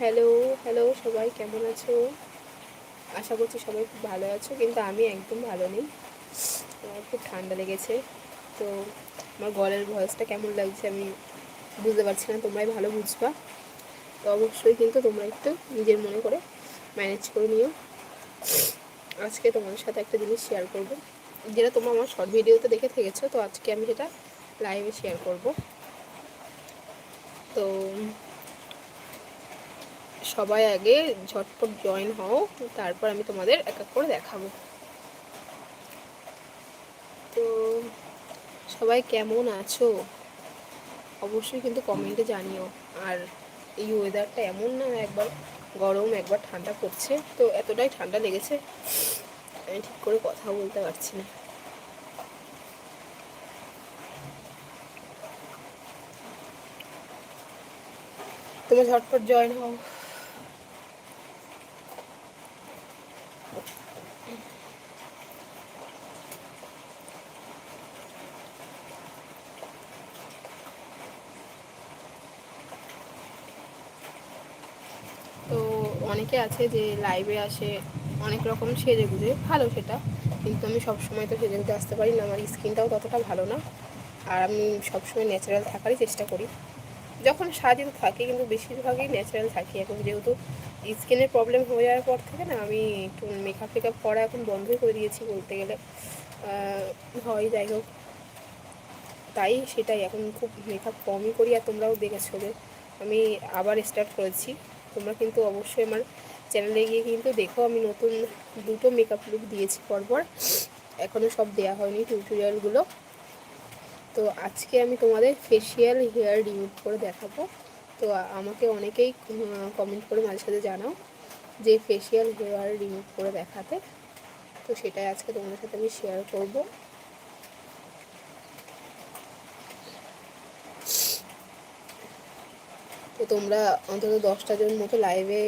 Hello hello সবাই কেমন আছো? আশা করছি সবাই খুব ভালো আছো, কিন্তু আমি একদম ভালো নেই। আমার খুব ঠান্ডা লেগেছে। তো আমার গলের ভয়েসটা কেমন লাগছে আমি বুঝতে পারছি না, তোমরাই ভালো বুঝবা। তো অবশ্যই কিন্তু তোমরা একটু নিজের মনে করে ম্যানেজ করে নিও। আজকে তোমাদের সাথে একটা জিনিস শেয়ার করব। যেটা তোমরা আমার শর্ট ভিডিওতে দেখে থেকেছো, তো আজকে আমি সেটা লাইভে শেয়ার করব। তো সবাই আগে ঝটপট জয়েন হও, তারপর আমি তোমাদের এক এক করে দেখাবো। তো, সবাই কেমন আছো? অবশ্যই কিন্তু কমেন্টে জানিও। আর এই ওয়েদারটা এমন না, একবার গরম, একবার ঠান্ডা পড়ছে। তো এতটাই ঠান্ডা লেগেছে, আমি ঠিক করে কথা বলতে পারছি না। তুমি ঝটপট জয়েন হও তো অনেকে আছে যে লাইভে আসে, অনেক রকম সেজে গুজে ভালো সেটা। কিন্তু আমি সবসময় তো সেজে গুজে আসতে পারি না, আমার স্কিনটাও ততটা ভালো না। আর আমি সবসময় ন্যাচারাল থাকারই চেষ্টা করি। যখন সাজে থাকি, কিন্তু বেশিরভাগই ন্যাচারাল থাকি। এখন যেহেতু স্কিনের প্রবলেম হয়ে যাওয়ার পর থেকে না, আমি একটু মেকআপ টেকআপ করা এখন বন্ধই করে দিয়েছি বলতে গেলে। হয়, যাই হোক। তাই সেটাই, এখন খুব মেকআপ কমই করি। আর তোমরাও দেখেছ যে, আমি আবার স্টার্ট করেছি। তোমরা কিন্তু অবশ্যই আমার চ্যানেলে গিয়ে কিন্তু দেখো, আমি নতুন দুটো মেকআপ লুক দিয়েছি পরপর। এখনও সব দেওয়া হয়নি টিউটোরিয়ালগুলো তো আজকে আমি তোমাদের ফেসিয়াল হেয়ার রিমুভ করে দেখাবো। তো আমাকে অনেকেই কমেন্ট করে মাঝে সাথে জানাও যে ফেসিয়াল হেয়ার রিমুভ করে দেখাতে। তো সেটাই আজকে তোমাদের সাথে আমি শেয়ার করব। তো তোমরা অন্তত দশটা জন মতো লাইভে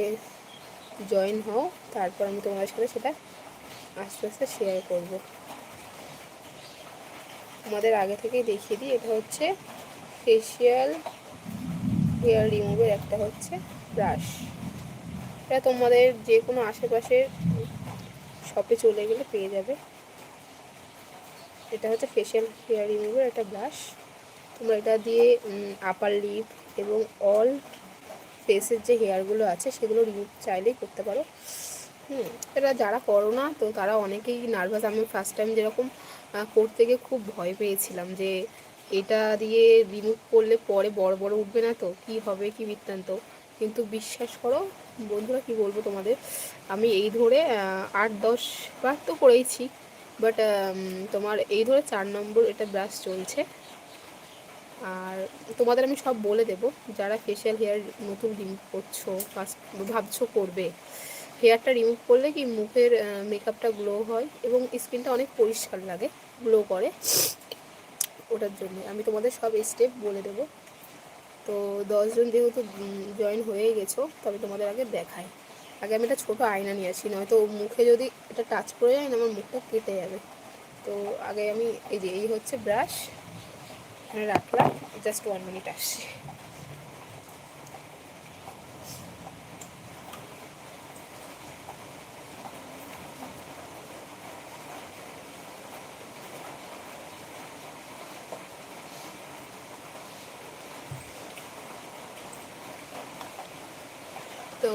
জয়েন হও, তারপর আমি তোমাদের সাথে সেটা আস্তে আস্তে শেয়ার করব। আমাদের আগে থেকেই দেখিয়ে দিই, এটা হচ্ছে ফেসিয়াল হেয়ার রিমুভের একটা হচ্ছে ব্রাশ এটা তোমাদের যে কোনো আশেপাশের শপে চলে গেলে পেয়ে যাবে। এটা হচ্ছে ফেসিয়াল হেয়ার রিমুভের একটা ব্রাশ তোমরা এটা দিয়ে আপার লিপ এবং অল ফেসের যে হেয়ারগুলো আছে, সেগুলো রিমুভ চাইলেই করতে পারো। হুম এটা যারা করো না, তো তারা অনেকেই নার্ভাস আমি ফার্স্ট টাইম যেরকম করতে গিয়ে খুব ভয় পেয়েছিলাম যে এটা দিয়ে রিমুভ করলে পরে বড় বড় উঠবে না তো? কি হবে, কি বৃত্তান্ত? কিন্তু বিশ্বাস করো, বন্ধুরা কি বলব তোমাদের, আমি এই ধরে আট, দশ বার তো করেইছি বাট তোমার এই ধরে চার নম্বর এটা ব্রাশ চলছে। আর তোমাদের আমি সব বলে দেব, যারা ফেশিয়াল হেয়ার নতুন রিমুভ করছ ফার্স্ট ভাবছ করবে হেয়ারটা রিমুভ করলে কি মুখের মেকআপটা গ্লো হয় এবং স্কিনটা অনেক পরিষ্কার লাগে গ্লো করে। ওটার জন্য আমি তোমাদের সব স্টেপ বলে দেব। তো দশজন যেহেতু জয়েন হয়ে গেছো, তবে তোমাদের আগে দেখায় আগে আমি একটা ছোটো আয়না নিয়ে আসি, নয়তো মুখে যদি এটা টাচ করে যায় না, আমার মুখটা কেটে যাবে। তো আগে আমি এই যে, এই হচ্ছে ব্রাশ এখানে রাখলাম জাস্ট ওয়ান মিনিট আসছি। তো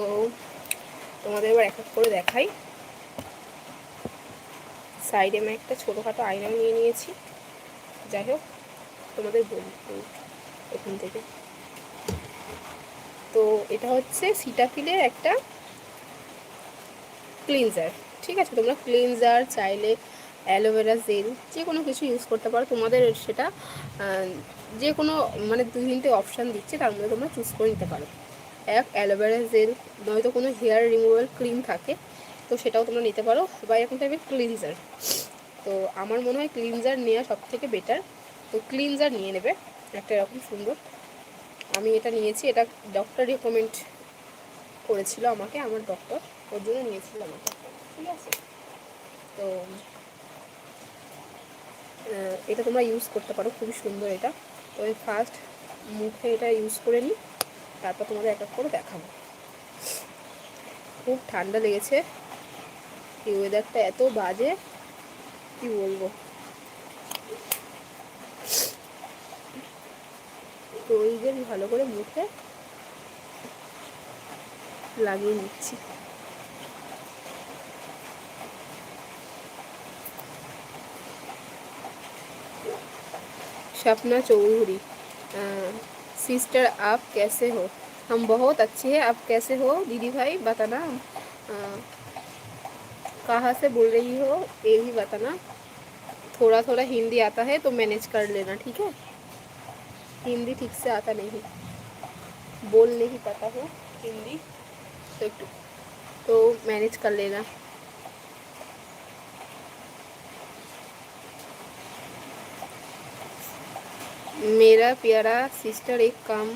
তোমাদের এবার এক এক করে দেখাই। সাইডে আমি একটা ছোটোখাটো আয়নাও নিয়ে নিয়েছি। যাই হোক তোমাদের বলি ওখান থেকে। তো এটা হচ্ছে সিটাফিলের একটা ক্লিনজার ঠিক আছে? তোমরা ক্লিনজার চাইলে অ্যালোভেরা জেল যে কোনো কিছু ইউজ করতে পারো। তোমাদের সেটা যে কোনো মানে দু তিনটে অপশান দিচ্ছে, তার মধ্যে তোমরা চুজ করে নিতে পারো। এক, অ্যালোভেরা জেল, নয়তো কোনো হেয়ার রিমুভাল ক্রিম থাকে, তো সেটাও তোমরা নিতে পারো। বা এরকম টাইপের ক্লিনজার তো আমার মনে হয় ক্লিনজার নেওয়া সব থেকে বেটার তো ক্লিনজার নিয়ে নেবে, একটা এরকম সুন্দর। আমি এটা নিয়েছি, এটা ডক্টর রেকমেন্ড করেছিল আমাকে, আমার ডক্টর ওর জন্য নিয়েছিল আমাকে। ঠিক আছে? তো এটা তোমরা ইউজ করতে পারো, খুবই সুন্দর এটা। তো ফার্স্ট মুখে এটা ইউজ করে নিই, তারপর তোমাদের এক এক করে দেখাবো। খুব ঠান্ডা লেগেছে। এই ওয়েদারটা এত বাজে, কি বলব? তো এই যে আমি ভালো করে মুখে লাগিয়ে নিচ্ছি सपना चौधरी सिस्टर आप कैसे हो हम बहुत अच्छे हैं आप कैसे हो दीदी भाई बताना कहाँ से बोल रही हो ये भी बताना थोड़ा थोड़ा हिंदी आता है तो मैनेज कर लेना ठीक है हिंदी ठीक से आता नहीं। बोल नहीं पता हो हिंदी। तो तो मैनेज कर लेना। मेरा प्यारा सिस्टर एक काम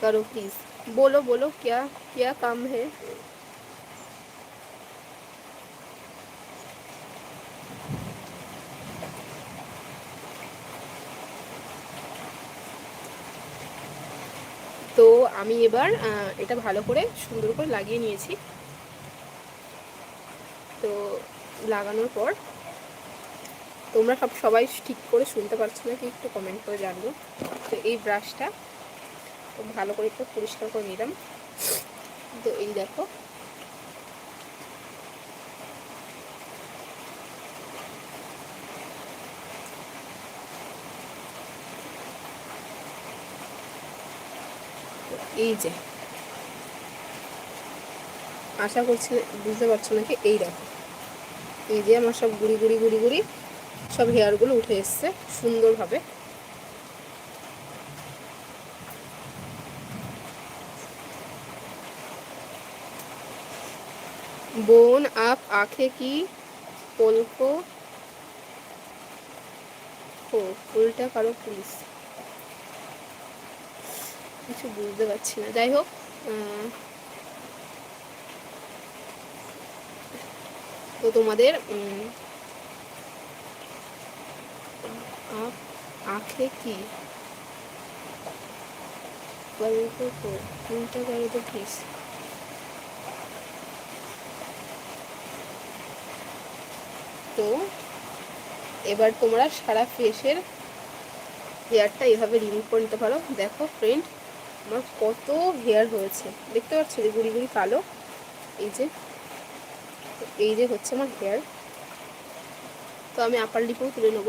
करो प्लीज़ बोलो बोलो, क्या क्या काम है? তো আমি এবার এটা ভালো করে সুন্দর করে লাগিয়ে নিয়েছি। তো লাগানোর পর, তোমরা সব, সবাই ঠিক করে শুনতে পারছ না কি একটু কমেন্ট করে জানব। তো এই ব্রাশটা ভালো করে একটু পরিষ্কার করে নিলাম। তো এই দেখো এই যে আশা করছি বুঝতে পারছ নাকি? এই দেখো এই যে আমার সব গুড়ি গুড়ি গুড়ি গুড়ি সব হেয়ারগুলো উঠে এসছে সুন্দরভাবে। বোন, আপ আখে কি পলকো? ও উল্টা কারও প্লিজ কিছু বুঝতে পারছি না। যাই হোক তো তোমাদের আঁখে কি? তো তো এবার তোমরা সারা ফেসের হেয়ারটা এভাবে রিমুভ করে নিতে পারো। দেখো ফ্রেন্ড আমার কত হেয়ার হয়েছে। দেখতে পাচ্ছ যে গুড়ি গুড়ি কালো? এই যে এই যে হচ্ছে আমার হেয়ার তো আমি আপার লিপেও তুলে নেব।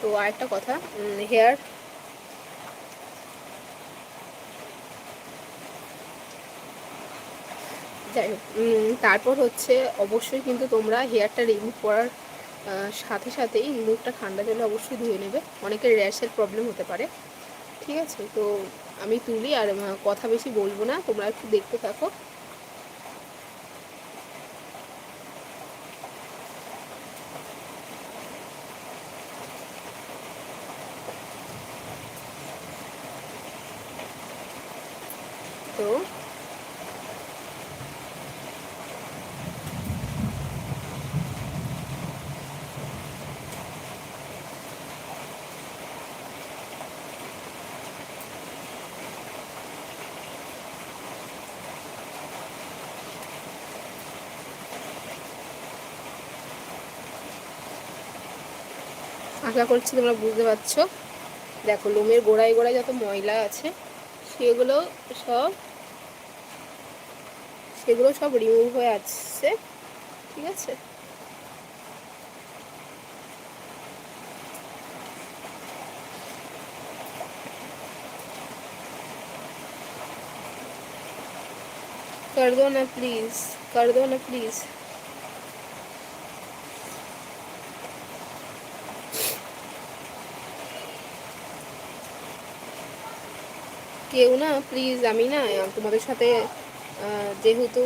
তো আরেকটা কথা হেয়ার যাই হোক তারপর হচ্ছে অবশ্যই কিন্তু তোমরা হেয়ারটা রিমুভ করার সাথে সাথেই মুখটা ঠান্ডা জলে অবশ্যই ধুয়ে নেবে। অনেকের র্যাশের প্রবলেম হতে পারে। ঠিক আছে? তো আমি তুলি আর কথা বেশি বলব না। তোমরা একটু দেখতে থাকো। তো আশা করছি তোমরা বুঝতে পারছো দেখো লোমের গোড়ায় গোড়ায় যত ময়লা আছে সেগুলো সব সেগুলো সব রিমুভ হয়ে আসছে ঠিক আছে कर दो ना प्लीज़ कर दो ना प्लीज़ কেউ না প্লিজ আমি না তোমাদের সাথে যেহেতু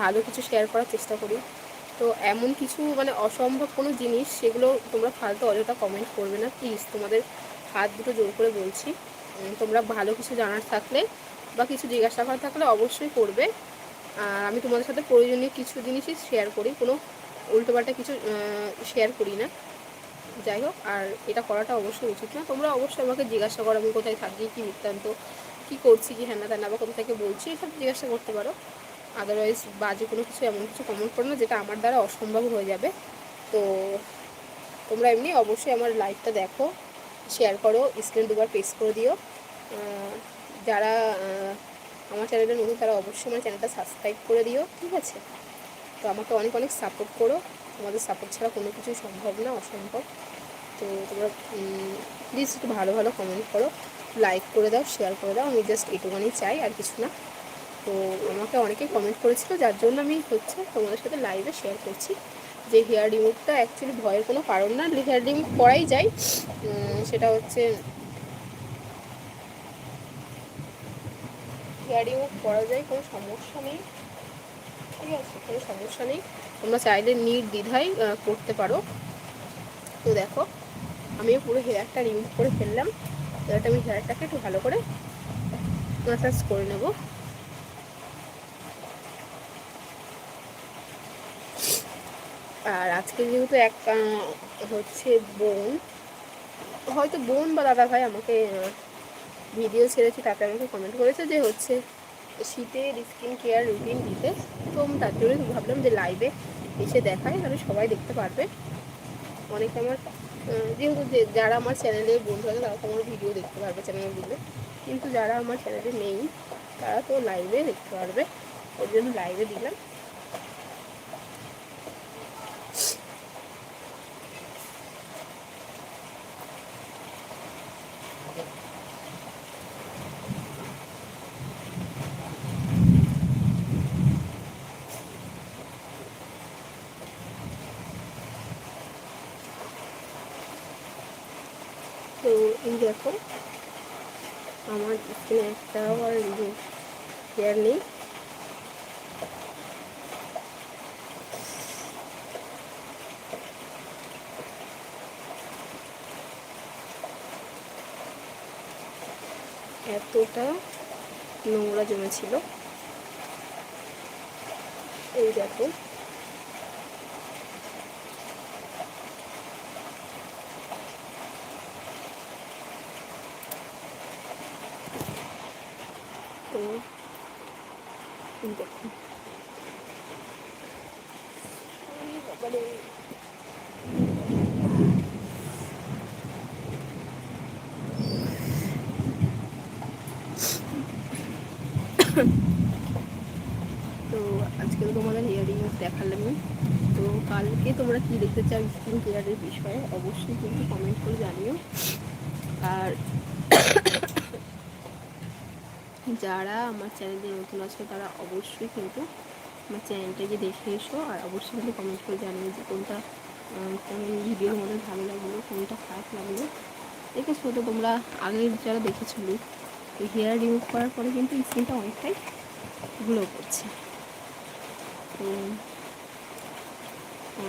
ভালো কিছু শেয়ার করার চেষ্টা করি। তো এমন কিছু মানে অসম্ভব কোনো জিনিস, সেগুলো তোমরা ফালতু অযথা কমেন্ট করবে না প্লিজ তোমাদের হাত দুটো জোর করে বলছি। তোমরা ভালো কিছু জানার থাকলে বা কিছু জিজ্ঞাসা করার থাকলে অবশ্যই করবে। আর আমি তোমাদের সাথে প্রয়োজনীয় কিছু জিনিসই শেয়ার করি, কোনো উল্টোপাল্টা কিছু শেয়ার করি না। যাই হোক, আর এটা করাটা অবশ্যই উচিত না। তোমরা অবশ্যই আমাকে জিজ্ঞাসা করো, আমি কোথায় থাকি, কী বৃত্তান্ত, কী করছি, কি হ্যানা ত্যানা বা কোথা থেকে বলছি, এসব জিজ্ঞাসা করতে পারো। আদারওয়াইজ বাজে কোনো কিছু, এমন কিছু কমেন্ট করো না, যেটা আমার দ্বারা অসম্ভব হয়ে যাবে। তো তোমরা এমনি অবশ্যই আমার লাইভটা দেখো শেয়ার করো স্ক্রিন দুবার পেস করে দিও। যারা আমার চ্যানেলে নতুন, তারা অবশ্যই আমার চ্যানেলটা সাবস্ক্রাইব করে দিও, ঠিক আছে? তো আমাকে অনেক অনেক সাপোর্ট করো। তোমাদের সাপোর্ট ছাড়া কোনো কিছুই সম্ভব না, অসম্ভব। তো তোমরা প্লিজ একটু ভালো ভালো কমেন্ট করো লাইক করে দাও শেয়ার করে দাও, আমি জাস্ট এটুখানি চাই, আর কিছু না। তো আমাকে অনেকে কমেন্ট করেছিল, যার জন্য আমি হচ্ছে তোমাদের সাথে লাইভে শেয়ার করছি, যে হেয়ার রিমুভটা অ্যাকচুয়ালি ভয়ের কোনো কারণ না হেয়ার রিমুভ করাই যায়। সেটা হচ্ছে হেয়ার রিমুভ করা যায়, কোনো সমস্যা নেই। ঠিক আছে, কোনো সমস্যা নেই। তোমরা চাইলে নিট দ্বিধায় করতে পারো। তো দেখো, আমিও পুরো হেয়ারটা রিমুভ করে ফেললাম। এবার আমি হেয়ারটাকে একটু ভালো করে ম্যাসাজ করে নেব। আর আজকে যেহেতু এক হচ্ছে বোন, হয়তো বোন বা দাদা ভাই আমাকে ভিডিও ছেড়েছি তাতে আমাকে কমেন্ট করেছে যে হচ্ছে শীতের স্কিন কেয়ার রুটিন দিতে। তো তার জন্য ভাবলাম যে লাইভে এসে দেখায় তাহলে সবাই দেখতে পারবে। অনেক আমার যেহেতু যারা আমার চ্যানেলে বন্ধু আছে, তারা তো আমার ভিডিও দেখতে পারবে চ্যানেলে দিলে কিন্তু যারা আমার চ্যানেলে নেই, তারা তো লাইভে দেখতে পারবে। ওই জন্য লাইভে দিলাম তো এই দেখো আমার স্কিনে একটাও আর হেয়ার নেই এতটা নোংরা জমেছিল। এই দেখো তো দেখুন তো আজকে তো তোমাদের হিয়ারিং দেখালামই তো কালকে তোমরা কি দেখতে চাও স্কিন কেয়ারের বিষয়ে, অবশ্যই কিন্তু কমেন্ট করে জানিও। আর যারা আমার চ্যানেলে নতুন আছে, তারা অবশ্যই কিন্তু আমার চ্যানেলটাকে দেখে এসো আর অবশ্যই কিন্তু কমেন্ট করে জানিও যে কোনটা কোন ভিডিওর মধ্যে ভালো লাগল, কোনটা খারাপ লাগল। দেখেছ তো তোমরা, আগে যারা দেখেছ লুক হেয়ার রিমুভ করার পরে কিন্তু স্কিনটা অনেকটাই গ্লো করছে। তো তো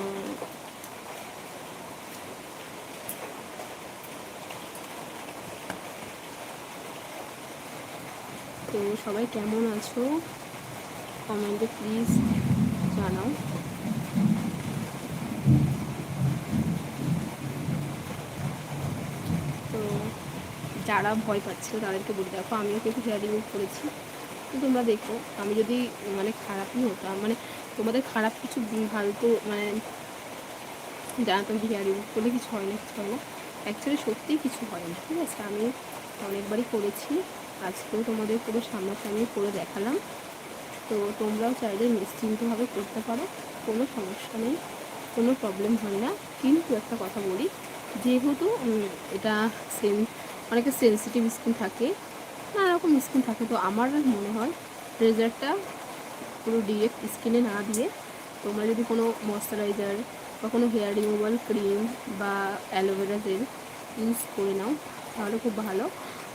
সবাই কেমন আছো? কমেন্টে প্লিজ জানাও। তো যারা ভয় পাচ্ছিল তাদেরকে বলে দেখো, আমিও কিন্তু হেয়ার রিমুভ করেছি। তো তোমরা দেখো, আমি যদি মানে খারাপই হতাম মানে তোমাদের খারাপ কিছু ফালতু মানে জানাতাম রিমুভ করলে কিছু হয় না, কিছু হয় না। অ্যাকচুয়ালি সত্যিই কিছু হয় না, ঠিক আছে? আমি অনেকবারই করেছি, আজকেও তোমাদের পুরো সামনাসামনি করে দেখালাম। তো তোমরাও চাইলে নিশ্চিন্তভাবে করতে পারো, কোনো সমস্যা নেই, কোনো প্রবলেম হয় না। কিন্তু একটা কথা বলি, যেহেতু এটা সেন অনেকে সেন্সিটিভ স্কিন থাকে নানা রকম স্কিন থাকে, তো আমার মনে হয় রেজারটা পুরো ডিরেক্ট স্কিনে না দিয়ে তোমরা যদি কোনো ময়শ্চারাইজার বা কোনো হেয়ার রিমুভাল ক্রিম বা অ্যালোভেরা জেল ইউজ করে নাও, তাহলে খুব ভালো।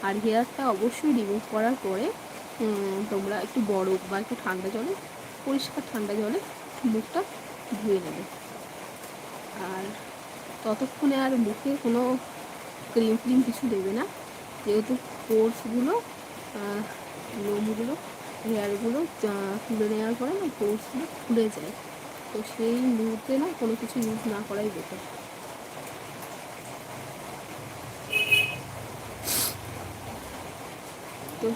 আর হেয়ারটা অবশ্যই রিমুভ করার পরে তোমরা একটু বরফ বা একটু ঠান্ডা জলে, পরিষ্কার ঠান্ডা জলে মুখটা ধুয়ে নেবে। আর ততক্ষণে আর মুখে কোনো ক্রিম ফ্রিম কিছু দেবে না। যেহেতু পোর্সগুলো লোমগুলো হেয়ারগুলো তুলে নেওয়ার পরে না কোর্সগুলো খুলে যায়। তো সেই মুহূর্তে না কোনো কিছু ইউজ না করাই বেটার তো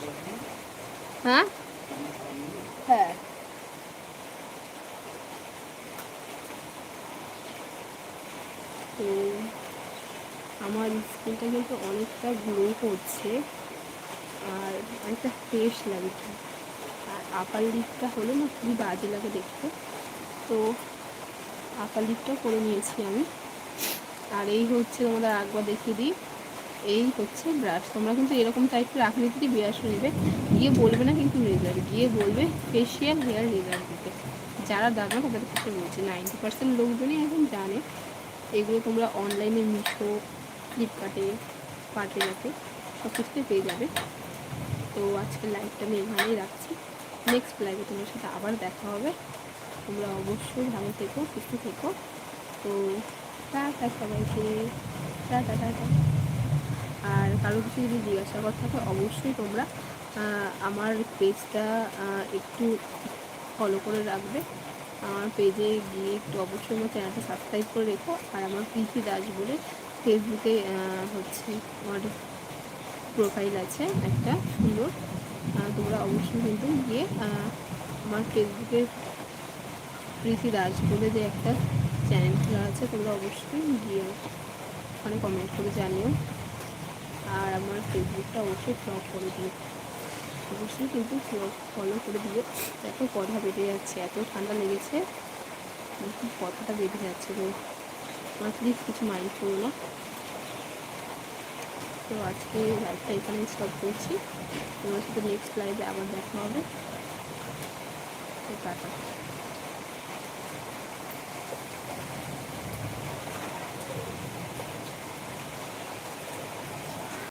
হ্যাঁ? হ্যাঁ। তো আমার স্কিনটা কিন্তু অনেকটা গ্লো করছে, আর অনেকটা ফ্রেশ লাগে। আপার লিপটা হলে না খুবই বাজে লাগে দেখতে। তো আপার লিপটাও করে নিয়েছি আমি। আর এই হচ্ছে তোমাদের একবার দেখিয়ে দিই। এই হচ্ছে ব্রাশ। তোমরা কিন্তু এরকম টাইপের আকৃতিতে ব্রাশ নেবে। গিয়ে বলবে না কিন্তু রেজাল্ট গিয়ে বলবে ফেসিয়াল হেয়ার রেজাল্ট দিতে। যারা জানো তাদের কাছে বলছে। নাইনটি পার্সেন্ট লোকজনই এখন জানে। এগুলো তোমরা অনলাইনে মিশো, ফ্লিপকার্টে পার্টেলাতে সব কিছুতে পেয়ে যাবে। তো আজকে লাইভটা আমি এখানেই রাখছি। নেক্সট লাইভে তোমার সাথে আবার দেখা হবে। তোমরা অবশ্যই ভালো থেকো, সুস্থ থেকো। তো টাটা সবাইকে। Tata tata. আর কারও কিছু যদি জিজ্ঞাসা করা থাকে, অবশ্যই তোমরা আমার পেজটা একটু ফলো করে রাখবে। আমার পেজে গিয়ে একটু অবশ্যই আমার চ্যানেলটা সাবস্ক্রাইব করে রেখো। আর আমার পিসি দাস বলে ফেসবুকে হচ্ছে আমার প্রোফাইল আছে একটা সুন্দর। তোমরা অবশ্যই কিন্তু গিয়ে আমার ফেসবুকে প্রীতি দাস বলে যে একটা চ্যানেল খোলা আছে, তোমরা অবশ্যই গিয়ে ওখানে কমেন্ট করে জানিও। আর আমার ফেসবুকটা অবশ্যই ফ্লগ করে দিও। অবশ্যই কিন্তু ফলো করে দিও। এত কথা বেড়ে যাচ্ছে, এত ঠান্ডা লেগেছে। কথাটা বেড়ে যাচ্ছে তো আমার প্লিজ কিছু মাইন্ড করো না। তো আজকে লাইভটা এখানে স্টপ করছি। তোমার সাথে নেক্সট লাইভে আবার দেখা হবে। তো টাটা।